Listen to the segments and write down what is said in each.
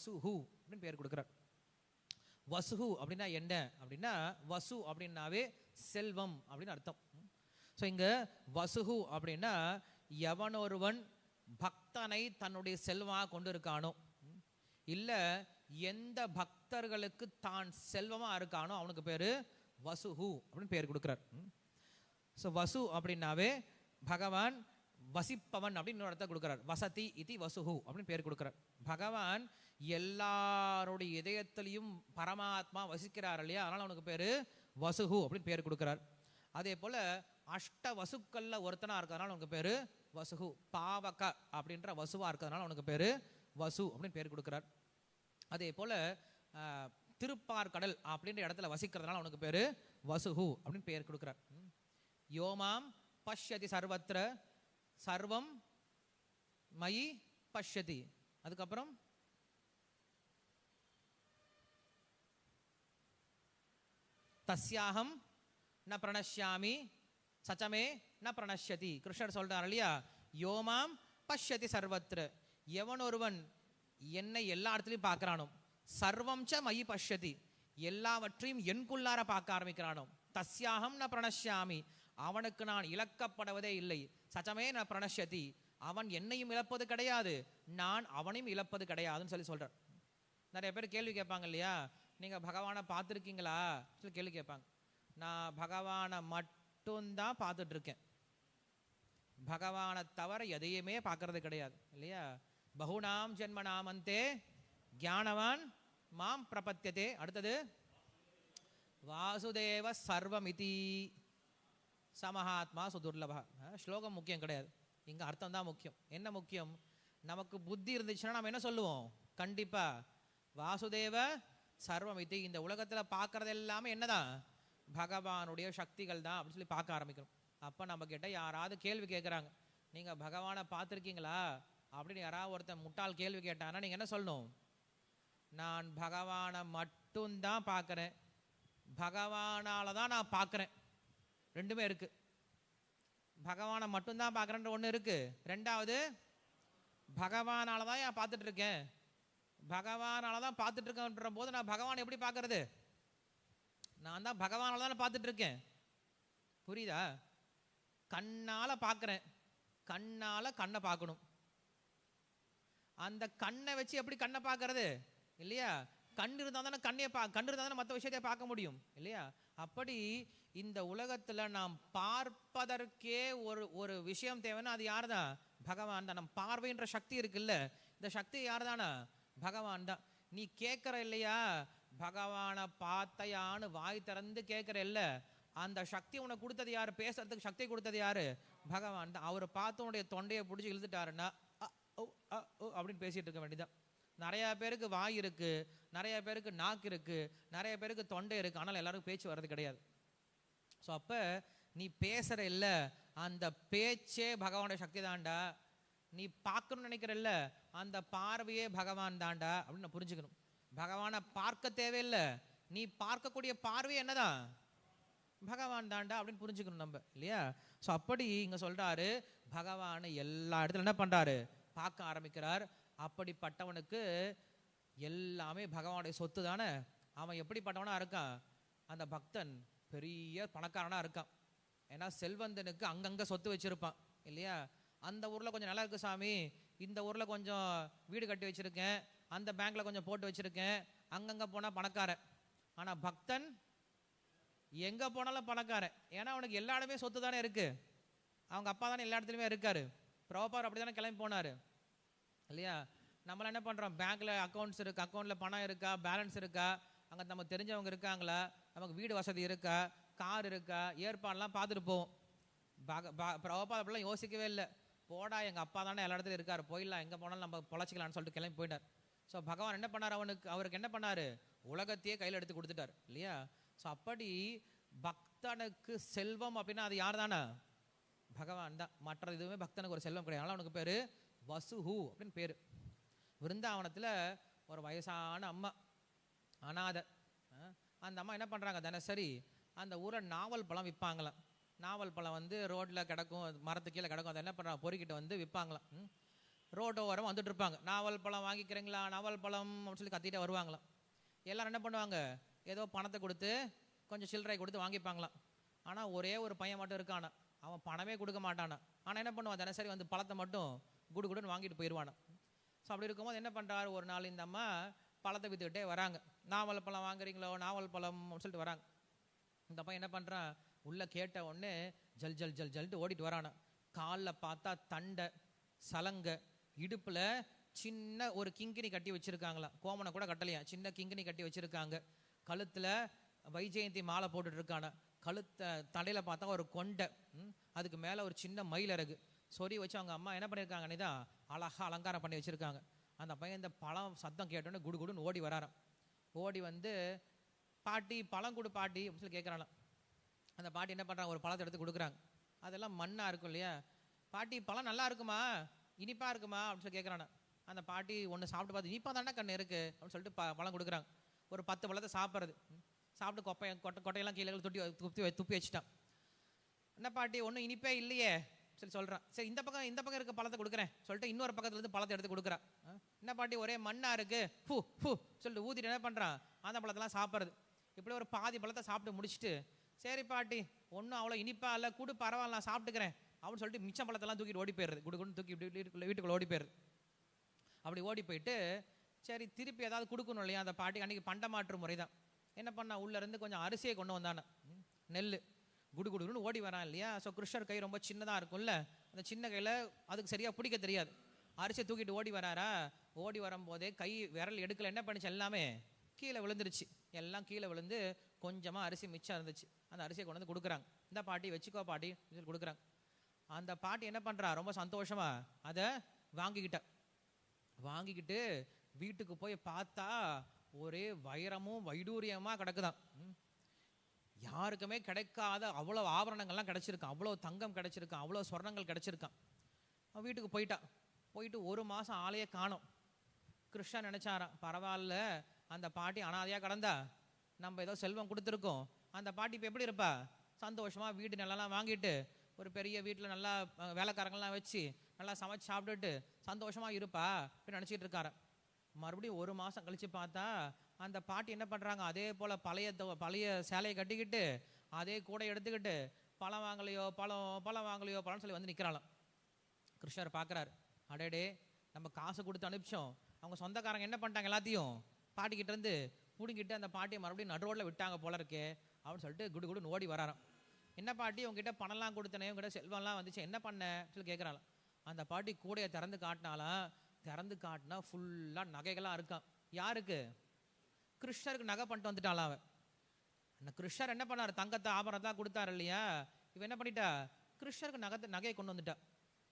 வசுஹு அப்படின்னு பேர் கொடுக்குறார். வசுஹு அப்படின்னா என்ன? அப்படின்னா வசு அப்படின்னாவே செல்வம் அப்படின்னு அர்த்தம். ஸோ இங்க வசுஹு அப்படின்னா எவனொருவன் பக்தனை தன்னுடைய செல்வமாக கொண்டு இருக்கானோ இல்ல எந்த பக்தர்களுக்கு தான் செல்வமா இருக்கானோ அவனுக்கு பேரு வசுகு அப்படின்னு பேர் கொடுக்குறார். ஸோ வசு அப்படின்னாவே பகவான் வசிப்பவன் அப்படின்னு இன்னொரு இடத்த கொடுக்குறார். வசதி இது வசுகு அப்படின்னு பேர் கொடுக்குறார். பகவான் எல்லாருடைய இதயத்திலையும் பரமாத்மா வசிக்கிறார் இல்லையா? அதனால் அவனுக்கு பேர் வசுகு அப்படின்னு பேர் கொடுக்குறார். அதே போல் அஷ்ட வசுக்களில் ஒருத்தனாக இருக்கிறதுனால அவனுக்கு பேர் வசுகு பாவக அப்படின்ற வசுவாக இருக்கிறதுனால அவனுக்கு பேர் வசு அப்படின்னு பேர் கொடுக்குறார். அதே போல் திருப்பார்கடல் அப்படின்ற இடத்துல வசிக்கிறதுனால அவனுக்கு பேர் வசுகு அப்படின்னு பேர் கொடுக்குறார். யோமாம் பஷ்யதி சர்வத்திர சர்வம் மயி பஷ்யதி. அதுக்கப்புறம் தஸ்யாகம் ந பிரணஷ்யாமி சச்சமே ந பிரணஷ்யதி. கிருஷ்ணர் சொல்கிறார் இல்லையா? யோமாம் பஷ்யதி சர்வத்ரு. எவன் ஒருவன் என்னை எல்லா இடத்துலையும் பார்க்கறானோ சர்வம் ச மயி பஷ்யதி. எல்லாவற்றையும் என்குள்ளார பார்க்க ஆரம்பிக்கிறானோ தஸ்யாகம் ந பிரணஷ்யாமி. அவனுக்கு நான் இழக்கப்படுவதே இல்லை. சச்சமே ந பிரணஷ்யதி. அவன் என்னையும் இழப்பது கிடையாது. நான் அவனையும் இழப்பது கிடையாதுன்னு சொல்லி சொல்றார். நிறைய பேர் கேள்வி கேட்பாங்க இல்லையா? நீங்க பகவானை பார்த்துருக்கீங்களா? சொல்லி கேள்வி கேட்பாங்க. நான் பகவானை மட்டும்தான் பார்த்துட்டு இருக்கேன் பகவானை தவிர எதையுமே பார்க்கறது கிடையாது. இல்லையா? பகுநாம் ஜென்மநாமந்தே ஞானவான் மாம் பிரபத்தியதே. அடுத்தது வாசுதேவ சர்வமிதி. சமஹாத்மா சுதுர்லபா. ஸ்லோகம் முக்கியம் கிடையாது. இங்கே அர்த்தம் தான் முக்கியம். என்ன முக்கியம்? நமக்கு புத்தி இருந்துச்சுன்னா நம்ம என்ன சொல்லுவோம்? கண்டிப்பாக வாசுதேவ சர்வமிதி. இந்த உலகத்தில் பார்க்குறது எல்லாமே என்னதான்? பகவானுடைய சக்திகள் தான் அப்படின்னு சொல்லி பார்க்க ஆரம்பிக்கிறோம் அப்போ நம்ம யாராவது கேள்வி கேட்குறாங்க நீங்கள் பகவானை பார்த்துருக்கீங்களா? அப்படின்னு யாராவது ஒருத்தன் முட்டாள் கேள்வி கேட்டாங்கன்னா நீங்கள் என்ன சொல்லணும்? நான் பகவானை மட்டும்தான் பார்க்குறேன். பகவானால் தான் நான் பார்க்குறேன். ரெண்டுமே இருக்கு. பகவானை மட்டும்தான் பார்க்குறன்ற ஒன்று இருக்கு. ரெண்டாவது பகவானால் தான் நான் பார்த்துட்ருக்கேன்? இருக்கேன் தான் பார்த்துட்ருக்கேன்ற போது நான் பகவானை எப்படி பார்க்குறது? நான் தான் பகவானால் தான் பார்த்துட்ருக்கேன். புரியுதா? கண்ணால பார்க்குறேன். கண்ணால கண்ணை பார்க்கணும். அந்த கண்ணை வச்சு எப்படி கண்ணை பார்க்கறது? இல்லையா? கண் இருந்தால் தானே கண்ணையை பா கண் இருந்தால் தானே மற்ற விஷயத்தையே பார்க்க முடியும். இல்லையா? அப்படி இந்த உலகத்துல நாம் பார்ப்பதற்கே ஒரு ஒரு விஷயம் தேவைன்னா அது யார் தான் பகவான் தான். நம் பார்வைன்ற சக்தி இருக்குல்ல. இந்த சக்தி யார் தானா பகவான் தான். நீ கேட்குற இல்லையா? பகவானை பார்த்தையான்னு வாய் திறந்து கேட்குற இல்ல. அந்த சக்தி உனக்கு கொடுத்தது யாரு? பேசுறதுக்கு சக்தி கொடுத்தது யாரு? பகவான் தான். அவரை பார்த்து உன்னுடைய தொண்டையை பிடிச்சி இழுத்துட்டாருன்னா அப்படின்னு பேசிட்டு இருக்க வேண்டியதான் நிறைய பேருக்கு வாய் இருக்கு நிறைய பேருக்கு நாக்கு இருக்கு நிறைய பேருக்கு தொண்டை இருக்கு ஆனால் எல்லாருக்கும் பேச்சு வர்றது கிடையாது. ஸோ அப்ப நீ பேசுகிற இல்ல அந்த பேச்சே பகவானோட சக்தி தாண்டா நீ பார்க்கணும்னு நினைக்கிறல்ல அந்த பார்வையே பகவான் தாண்டா அப்படின்னு நான் புரிஞ்சுக்கணும். பகவானை பார்க்க தேவையில்லை. நீ பார்க்கக்கூடிய பார்வை என்னதான்? பகவான் தாண்டா அப்படின்னு புரிஞ்சுக்கணும் நம்ம இல்லையா? ஸோ அப்படி இங்க சொல்றாரு பகவானை எல்லா இடத்துல என்ன பண்றாரு? பார்க்க ஆரம்பிக்கிறார். அப்படிப்பட்டவனுக்கு எல்லாமே பகவானுடைய சொத்து தானே? அவன் எப்படிப்பட்டவனாக இருக்கான்? அந்த பக்தன் பெரிய பணக்காரனாக இருக்கான். ஏன்னா செல்வந்தனுக்கு அங்கங்கே சொத்து வச்சுருப்பான். இல்லையா? அந்த ஊரில் கொஞ்சம் நல்லா இருக்குது சாமி. இந்த ஊரில் கொஞ்சம் வீடு கட்டி வச்சுருக்கேன். அந்த பேங்க்கில் கொஞ்சம் போட்டு வச்சுருக்கேன். அங்கங்கே போனால் பணக்காரன். ஆனால் பக்தன் எங்கே போனாலும் பணக்காரன். ஏன்னா அவனுக்கு எல்லா இடமே சொத்து தானே இருக்குது அவங்க அப்பா தானே எல்லா இடத்துலையுமே இருக்கார். ப்ராப்பர் அப்படி தானே கிளம்பி போனாரு. இல்லையா? நம்மள என்ன பண்ணுறோம் பேங்க்கில் அக்கௌண்ட்ஸ் இருக்கா? அக்கௌண்ட்டில் பணம் இருக்கா? பேலன்ஸ் இருக்கா? அங்கே நம்ம தெரிஞ்சவங்க இருக்காங்களா? நமக்கு வீடு வசதி இருக்கா? கார் இருக்கா? ஏற்பாடுலாம் பார்த்துட்டு போவோம். ப்ராப்பர் அப்படிலாம் யோசிக்கவே இல்லை. போடா எங்கள் அப்பா தானே எல்லா இடத்துலயும் இருக்கார். போயிடலாம். எங்கே போனாலும் நம்ம பொழைச்சிக்கலாம்னு சொல்லிட்டு கிளம்பி போயிட்டார். ஸோ பகவான் என்ன பண்ணார் அவனுக்கு? அவருக்கு என்ன பண்ணார்? உலகத்தையே கையில் எடுத்து கொடுத்துட்டார். இல்லையா? ஸோ அப்படி பக்தனுக்கு செல்வம் அப்படின்னா அது யார் தானே பகவான் தான். மற்ற இதுவுமே பக்தனுக்கு ஒரு செல்வம் கிடையாது. அதனால் அவனுக்கு பேர் வசுஹு அப்படின்னு பேரு. விருந்தாவனத்தில் ஒரு வயசான அம்மா அனாத. அந்த அம்மா என்ன பண்றாங்க தினசரி அந்த ஊரை நாவல் பழம் விற்பாங்களாம் நாவல் பழம் வந்து ரோட்ல கிடக்கும் மரத்து கீழே கிடக்கும் அதை என்ன பண்ணுறாங்க பொறுக்கிட்டு வந்து விற்பாங்களாம் ம். ரோட்டோ ஓரம் வந்துட்டு இருப்பாங்க. நாவல் பழம் வாங்கிக்கிறீங்களா நாவல் பழம் அப்படின்னு சொல்லி கத்திட்டே வருவாங்களாம். எல்லாரும் என்ன பண்ணுவாங்க ஏதோ பணத்தை கொடுத்து கொஞ்சம் சில்லறை கொடுத்து வாங்கிப்பாங்களாம். ஆனால் ஒரே ஒரு பையன் மட்டும் இருக்கானா அவன் பணமே கொடுக்க மாட்டானா ஆனால் என்ன பண்ணுவான் தினசரி வந்து பழத்தை மட்டும் குடு குடுன்னு வாங்கிட்டு போயிடுவானா ஸோ அப்படி இருக்கும்போது என்ன பண்ணுறாரு ஒரு நாள் இந்த அம்மா பழத்தை விற்றுக்கிட்டே வராங்க. நாவல் பழம் வாங்குறீங்களோ? நாவல் பழம் சொல்லிட்டு வராங்க. இந்த அப்பா என்ன பண்ணுறான் உள்ள கேட்ட உடனே ஜல் ஜல் ஜல் ஜல்ட்டு ஓடிட்டு வரானா. காலில் பார்த்தா தண்டை சலங்கை இடுப்பில் சின்ன ஒரு கிங்கினி கட்டி வச்சுருக்காங்களாம் கோமனை கூட கட்டலையா? சின்ன கிங்கினி கட்டி வச்சிருக்காங்க. கழுத்தில் வைஜெயந்தி மாலை போட்டுட்டு இருக்கான. கழுத்தை தலையில் பார்த்தா ஒரு கொண்டை. அதுக்கு மேலே ஒரு சின்ன மயிலரகு சொறி வச்சு அவங்க அம்மா என்ன பண்ணியிருக்காங்கன்னு தான் அழகா அலங்காரம் பண்ணி வச்சிருக்காங்க. அந்த பையன் இந்த பழம் சத்தம் கேட்டோன்னே குடு குடுன்னு ஓடி வராராம். ஓடி வந்து பாட்டி பழம் கொடு பாட்டி அப்படின்னு சொல்லி கேட்குறாளாம் அந்த பாட்டி என்ன பண்ணுறாங்க ஒரு பழத்தை எடுத்து கொடுக்குறாங்க. அதெல்லாம் மண்ணாக இருக்கும் இல்லையா? பாட்டி பழம் நல்லா இருக்குமா? இனிப்பா இருக்குமா? அப்படின்னு சொல்லி கேட்குறானே அந்த பாட்டி ஒன்று சாப்பிட்டு பார்த்து இனிப்பாக தானே கண்ணு இருக்கு. அப்படின்னு சொல்லிட்டு ப பழம் கொடுக்குறாங்க. ஒரு பத்து பழத்தை சாப்பிட்றது. சாப்பிட்டு கொப்பை கொட்டை கொட்டையெல்லாம் கீழே துட்டி துப்பி துப்பி வச்சுட்டான். என்ன பாட்டி ஒன்றும் இனிப்பே இல்லையே. சரி சொல்கிறான் சரி இந்த பக்கம் இந்த பக்கம் இருக்க பழத்தை கொடுக்குறேன். சொல்லிட்டு இன்னொரு பக்கத்துல இருந்து பழத்தை எடுத்து கொடுக்குறான் என்ன பாட்டி ஒரே மண்ணா இருக்கு? ஃபு ஃபு சொல்லிட்டு ஊற்றிட்டு என்ன பண்ணுறான் அந்த பழத்தெல்லாம் சாப்பிட்றது. இப்படி ஒரு பாதி பழத்தை சாப்பிட்டு முடிச்சுட்டு சரி பாட்டி ஒன்றும் அவ்வளோ இனிப்பா இல்லை கூடு பரவாயில்ல நான் சாப்பிட்டுக்கிறேன். அப்படின்னு சொல்லிட்டு மிச்சம் பழத்தெல்லாம் தூக்கிட்டு ஓடி போயிடுது குடு குடுன்னு தூக்கி வீட்டுக்குள்ளே வீட்டுக்குள்ள ஓடி போயிடுது அப்படி ஓடி போயிட்டு சரி திருப்பி ஏதாவது கொடுக்கணும் இல்லையா? அந்த பாட்டி அன்னைக்கு பண்டமாற்று முறை தான் என்ன பண்ணா உள்ள இருந்து கொஞ்சம் அரிசியை கொண்டு வந்தானே. நெல் குடு குடுன்னு ஓடி வரான் இல்லையா? ஸோ கிருஷ்ணர் கை ரொம்ப சின்னதாக இருக்கும்ல? அந்த சின்ன கையில் அதுக்கு சரியாக பிடிக்க தெரியாது. அரிசியை தூக்கிட்டு ஓடி வராரா? ஓடி வரும்போதே கை விரல் எடுக்கல. என்ன பண்ணுச்சு? எல்லாமே கீழே விழுந்துருச்சு. எல்லாம் கீழே விழுந்து கொஞ்சமாக அரிசி மிச்சம் இருந்துச்சு. அந்த அரிசியை கொண்டு வந்து கொடுக்குறாங்க. இந்த பாட்டி வச்சுக்கோ பாட்டி சொல்லி கொடுக்குறாங்க. அந்த பாட்டி என்ன பண்றா? ரொம்ப சந்தோஷமா அதை வாங்கிக்கிட்ட. வாங்கிக்கிட்டு வீட்டுக்கு போய் பார்த்தா ஒரே வைரமும் வைடூரியமா கிடக்குதான். யாருக்குமே கிடைக்காத அவ்வளோ ஆபரணங்கள்லாம் கிடச்சிருக்கான். அவ்வளோ தங்கம் கிடைச்சிருக்கான். அவ்வளோ சொர்ணங்கள் கிடச்சிருக்கான். அவன் வீட்டுக்கு போயிட்டா. போயிட்டு ஒரு மாசம் ஆளையே காணும். கிருஷ்ணன் நினச்சாரான் பரவாயில்ல அந்த பாட்டி அனாதையா கடந்தா? நம்ம ஏதோ செல்வம் கொடுத்துருக்கோம். அந்த பாட்டி இப்போ எப்படி இருப்பா? சந்தோஷமா வீடு நிலம்லாம் வாங்கிட்டு ஒரு பெரிய வீட்டில் நல்லா வேலைக்காரங்கள்லாம் வச்சு நல்லா சமைச்சு சாப்பிட்டுட்டு சந்தோஷமா இருப்பா அப்படின்னு நினச்சிட்டு இருக்காரு மறுபடியும் ஒரு மாசம் கழிச்சு பார்த்தா அந்த பாட்டி என்ன பண்ணுறாங்க அதே போல் பழைய தொ- பழைய சேலையை கட்டிக்கிட்டு அதே கூடை எடுத்துக்கிட்டு பழம் வாங்கலையோ பழம் பழம் வாங்கலையோ பழம்னு சொல்லி வந்து நிற்கிறாளாம் கிருஷ்ணர் பார்க்குறாரு அடேடே நம்ம காசு கொடுத்து அனுப்பிச்சோம். அவங்க சொந்தக்காரங்க என்ன பண்ணிட்டாங்க எல்லாத்தையும்? பாட்டிக்கிட்டேருந்து பிடுங்கிட்டு அந்த பாட்டியை மறுபடியும் நடு ரோட்டில் விட்டாங்க போல இருக்கே அப்படின்னு சொல்லிட்டு குடு குடுன்னு ஓடி வராராம். என்ன பாட்டி உங்ககிட்ட பணம்லாம் கொடுத்தனே உங்ககிட்ட செல்வம்லாம் வந்துச்சு என்ன பண்ண? சொல்லி கேட்குறாளாம் அந்த பாட்டி கூடையை திறந்து காட்டினாலாம் திறந்து காட்டினா ஃபுல்லாக நகைகளாக இருக்கான் யாருக்கு? கிருஷ்ணருக்கு நகை பண்ணிட்டு வந்துட்டாள் அவன். அந்த கிருஷ்ணர் என்ன பண்ணார்? தங்கத்தை ஆபரணத்தான் கொடுத்தாரு இல்லையா? இவன் என்ன பண்ணிட்டா? கிருஷ்ணருக்கு நகத்தை நகையை கொண்டு வந்துட்டா.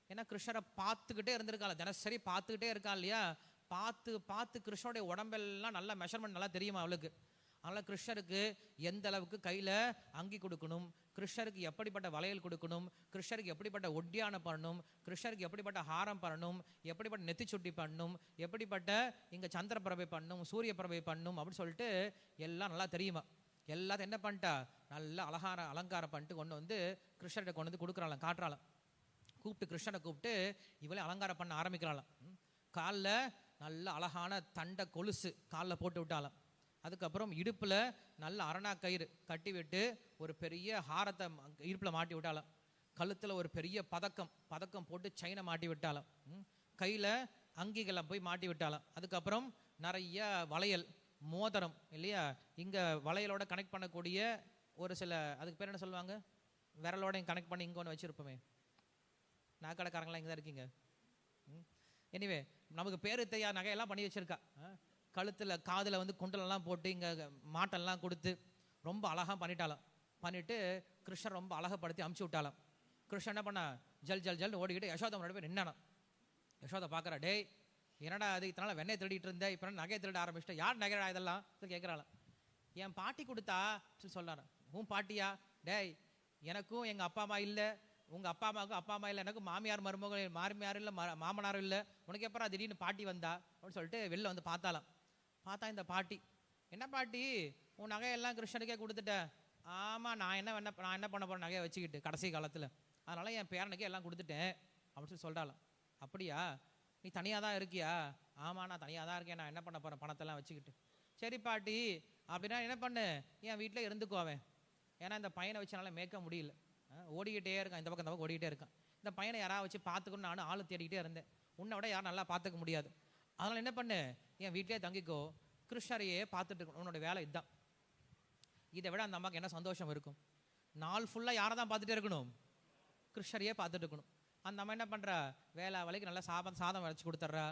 ஏன்னா கிருஷ்ணரை பார்த்துக்கிட்டே இருந்திருக்காள்? தினசரி பார்த்துக்கிட்டே இருக்கா இல்லையா? பார்த்து பார்த்து கிருஷ்ணனுடைய உடம்பெல்லாம் நல்லா மெஷர்மெண்ட் நல்லா தெரியுமா அவளுக்கு? அதனால் கிருஷ்ணருக்கு எந்த அளவுக்கு கையில் அங்கி கொடுக்கணும்? கிருஷ்ணருக்கு எப்படிப்பட்ட வளையல் கொடுக்கணும்? கிருஷ்ணருக்கு எப்படிப்பட்ட ஒட்டியானம் பண்ணணும்? கிருஷ்ணருக்கு எப்படிப்பட்ட ஹாரம் பண்ணணும்? எப்படிப்பட்ட நெத்தி சுட்டி பண்ணணும்? எப்படிப்பட்ட இங்க சந்திர பிரபை பண்ணணும்? சூரிய பிரபை பண்ணணும்? அப்படின்னு சொல்லிட்டு எல்லாம் நல்லா தெரியுமா? எல்லாத்தையும் என்ன பண்ணிட்டா? நல்லா அலங்கார அலங்காரம் பண்ணிட்டு கொண்டு வந்து கிருஷ்ணர்கிட்ட கொண்டு வந்து கொடுக்குறாளாம் காட்டுறாளாம். கூப்பிட்டு கிருஷ்ணனை கூப்பிட்டு இவளே அலங்காரம் பண்ண ஆரம்பிக்கிறாளாம். காலில் நல்ல அழகான தண்டை கொலுசு காலில் போட்டு விட்டாலாம் அதுக்கப்புறம் இடுப்புல நல்ல அரணா கயிறு கட்டி விட்டு ஒரு பெரிய ஹாரத்தை இடுப்பில் இடுப்புல மாட்டி விட்டாலும் கழுத்துல ஒரு பெரிய பதக்கம் பதக்கம் போட்டு செயினை மாட்டி விட்டாலும் கையில் கையில அங்கிகளை போய் மாட்டி விட்டாலும் அதுக்கப்புறம் நிறைய வளையல் மோதிரம் இல்லையா? இங்க வளையலோட கனெக்ட் பண்ணக்கூடிய ஒரு சில அதுக்கு பேர் என்ன சொல்லுவாங்க? விரலோட கனெக்ட் பண்ணி இங்க ஒன்று வச்சிருப்போமே. நாக்கடைக்காரங்களாம் இங்கே தான் இருக்கீங்க எனிவே நமக்கு பேரு நகையெல்லாம் பண்ணி வச்சிருக்கா. கழுத்தில் காதில் வந்து குண்டலெல்லாம் போட்டு இங்கே மாட்டெல்லாம் கொடுத்து ரொம்ப அழகாக பண்ணிட்டாலாம் பண்ணிவிட்டு கிருஷ்ணர் ரொம்ப அழகப்படுத்தி அமுச்சு விட்டாலாம் கிருஷ்ணன் என்ன பண்ணா ஜல் ஜல் ஜல் ஓடிக்கிட்டு யசோதா முன்னாடி போய் நின்னானான் யசோதா பார்க்குறா டேய் என்னடா அது இத்தனால வெண்ணெய் திருடிட்டு இருந்தேன் இப்போ நகையை திருட ஆரம்பிச்சிட்டேன் யார் நகைடா இதெல்லாம்? கேட்குறாளாம் என் பாட்டி கொடுத்தா? சொல்லி உன் பாட்டியா? டேய் எனக்கும் எங்கள் அப்பா அம்மா இல்லை. உங்கள் அப்பா அம்மாவுக்கும் அப்பா அம்மா இல்லை. எனக்கு மாமியார் மருமகள் மாமியார் இல்லை மாமனாரும் இல்லை. உனக்கு எப்பறம் திடீர்னு பாட்டி வந்தா? அப்படின்னு சொல்லிட்டு வெளில வந்து பார்த்தாலாம் பார்த்தா இந்த பாட்டி. என்ன பாட்டி? உன் நகையெல்லாம் கிருஷ்ணனுக்கே கொடுத்துட்ட. ஆமா நான் என்ன என்ன நான் என்ன பண்ண போகிறேன் நகையை வச்சுக்கிட்டு கடைசி காலத்தில். அதனால் என் பேரனுக்கே எல்லாம் கொடுத்துட்டேன். அப்படின்னு சொல்லி சொல்கிறாளாம் அப்படியா? நீ தனியாக தான் இருக்கியா? ஆமாம் நான் தனியாக தான் இருக்கேன். நான் என்ன பண்ண போகிறேன் பணத்தெல்லாம் வச்சுக்கிட்டு. சரி பாட்டி அப்படின்னா என்ன பண்ணு? என் வீட்டில் இருந்துக்குவேன் ஏன்னா இந்த பையனை வச்சு என்னால் மேய்க்க முடியல. ஓடிக்கிட்டே இருக்கான். இந்த பக்கம் இந்த பக்கம் ஓடிக்கிட்டே இருக்கான். இந்த பையனை யாராவது வச்சு பார்த்துக்கணும்னு நானும் ஆள் தேடிக்கிட்டே இருந்தேன். உன்னை விட யாரும் நல்லா பார்த்துக்க முடியாது. அதனால் என்ன பண்ணு? என் வீட்டிலே தங்கிக்கோ. கிருஷ்ணரையே பார்த்துட்டு இருக்கணும். உன்னோட வேலை இதுதான் இதை விட அந்த அம்மாவுக்கு என்ன சந்தோஷம் இருக்கும்? நாள் ஃபுல்லாக யாரை தான் பார்த்துட்டே இருக்கணும்? கிருஷ்ணரையே பார்த்துட்டு இருக்கணும். அந்த அம்மா என்ன பண்ணுறா வேலை வேலைக்கு நல்லா சாதம் சாதம் வரைச்சி கொடுத்துட்றா.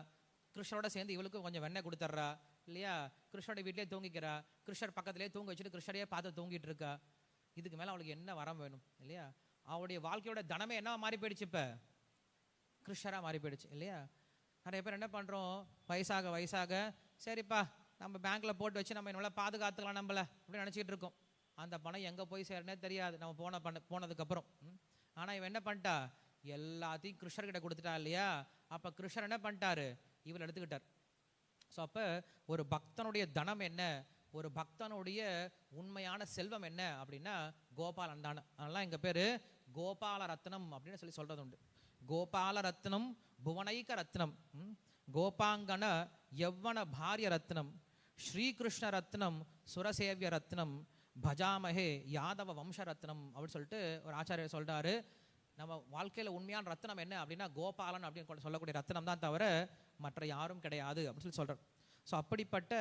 கிருஷ்ணரோட சேர்ந்து இவளுக்கும் கொஞ்சம் வெண்ணெய் கொடுத்துட்றா. இல்லையா? கிருஷ்ணரோட வீட்டிலே தூங்கிக்கிறா. கிருஷ்ணர் பக்கத்துலேயே தூங்க வச்சுட்டு கிருஷ்ணரையே பார்த்து தூங்கிட்டு இருக்கா. இதுக்கு மேலே அவளுக்கு என்ன வரம் வேணும்? இல்லையா? அவளுடைய வாழ்க்கையோட தனமே என்ன மாறி போயிடுச்சு இப்போ? கிருஷ்ணராக மாறி போயிடுச்சு. இல்லையா? நிறைய பேர் என்ன பண்ணுறோம் வயசாக வயசாக சரிப்பா நம்ம பேங்க்ல போட்டு வச்சு நம்ம நல்லா பாதுகாத்துக்கலாம் நம்மள அப்படின்னு நினச்சிக்கிட்டு இருக்கோம். அந்த பணம் எங்கே போய் சேரனே தெரியாது. நம்ம போன பண்ண போனதுக்கப்புறம் ஆனால் இவன் என்ன பண்ணிட்டா? எல்லாத்தையும் கிருஷ்ணர்கிட்ட கொடுத்துட்டா இல்லையா? அப்போ கிருஷ்ணர் என்ன பண்ணிட்டாரு? இவர் எடுத்துக்கிட்டார். ஸோ அப்போ ஒரு பக்தனுடைய தனம் என்ன? ஒரு பக்தனுடைய உண்மையான செல்வம் என்ன? அப்படின்னா கோபாலன் தானே. அதெல்லாம் எங்கள் பேர் கோபால ரத்னம் அப்படின்னு சொல்லி சொல்கிறது உண்டு கோபால ரத்னம் புவனைக ரத்னம் ம், கோபாங்கன யவ்வன பாரிய ரத்னம் ஸ்ரீகிருஷ்ண ரத்னம் சுரசேவிய ரத்னம் பஜாமஹே யாதவ வம்ச ரத்னம் அப்படின்னு சொல்லிட்டு ஒரு ஆச்சாரியர் சொல்கிறாரு நம்ம வாழ்க்கையில் உண்மையான ரத்னம் என்ன அப்படின்னா கோபாலன் அப்படின்னு சொல்லக்கூடிய ரத்னம் தான் தவிர மற்ற யாரும் கிடையாது அப்படின்னு சொல்லி சொல்கிறார் ஸோ அப்படிப்பட்ட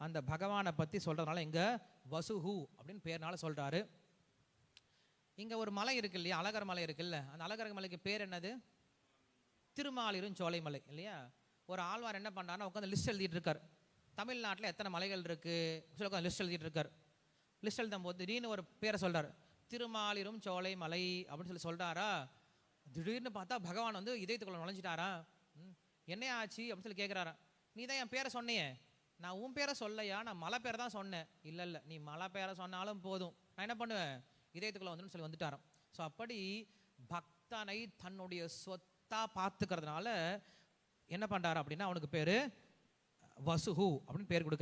அந்த பகவானை பற்றி சொல்கிறதுனால இங்கே வசுஹு அப்படின்னு பேர்னால சொல்கிறாரு இங்கே ஒரு மலை இருக்கு இல்லையா? அழகர் மலை இருக்குல்ல அந்த அழகர் மலைக்கு பேர் என்னது? திருமாலிரும் சோலைமலை இல்லையா? ஒரு ஆழ்வார் என்ன பண்ணாருன்னா உட்காந்து லிஸ்ட் எழுதிட்டு இருக்கார். தமிழ்நாட்டில் எத்தனை மலைகள் இருக்கு? சொல்லி உட்காந்து லிஸ்ட் எழுதிட்டு இருக்கார். லிஸ்ட் எழுதும் போது திடீர்னு ஒரு பேரை சொல்றாரு. திருமாலிரும் சோலை மலை அப்படின்னு சொல்லி சொல்றாரா? திடீர்னு பார்த்தா பகவான் வந்து இதயத்துக்குள்ள நுழைஞ்சிட்டாரா? ம், என்ன ஆச்சு? அப்படின்னு சொல்லி கேட்குறாரா நீ தான் என் பேரை சொன்னியே. நான் உன் பேரை சொல்லையா நான் மலை பேரை தான் சொன்னேன். இல்லை இல்லை நீ மலை பேரை சொன்னாலும் போதும். நான் என்ன பண்ணுவேன்? இதயத்துக்குள்ள வந்துன்னு சொல்லி வந்துட்டாராம். ஸோ அப்படி பக்தனை தன்னுடைய சொத்தா பார்த்துக்கிறதுனால என்ன பண்றாரு அப்படின்னா அவனுக்கு பேரு வசுஹு அப்படின்னு பேர் கொடுக்க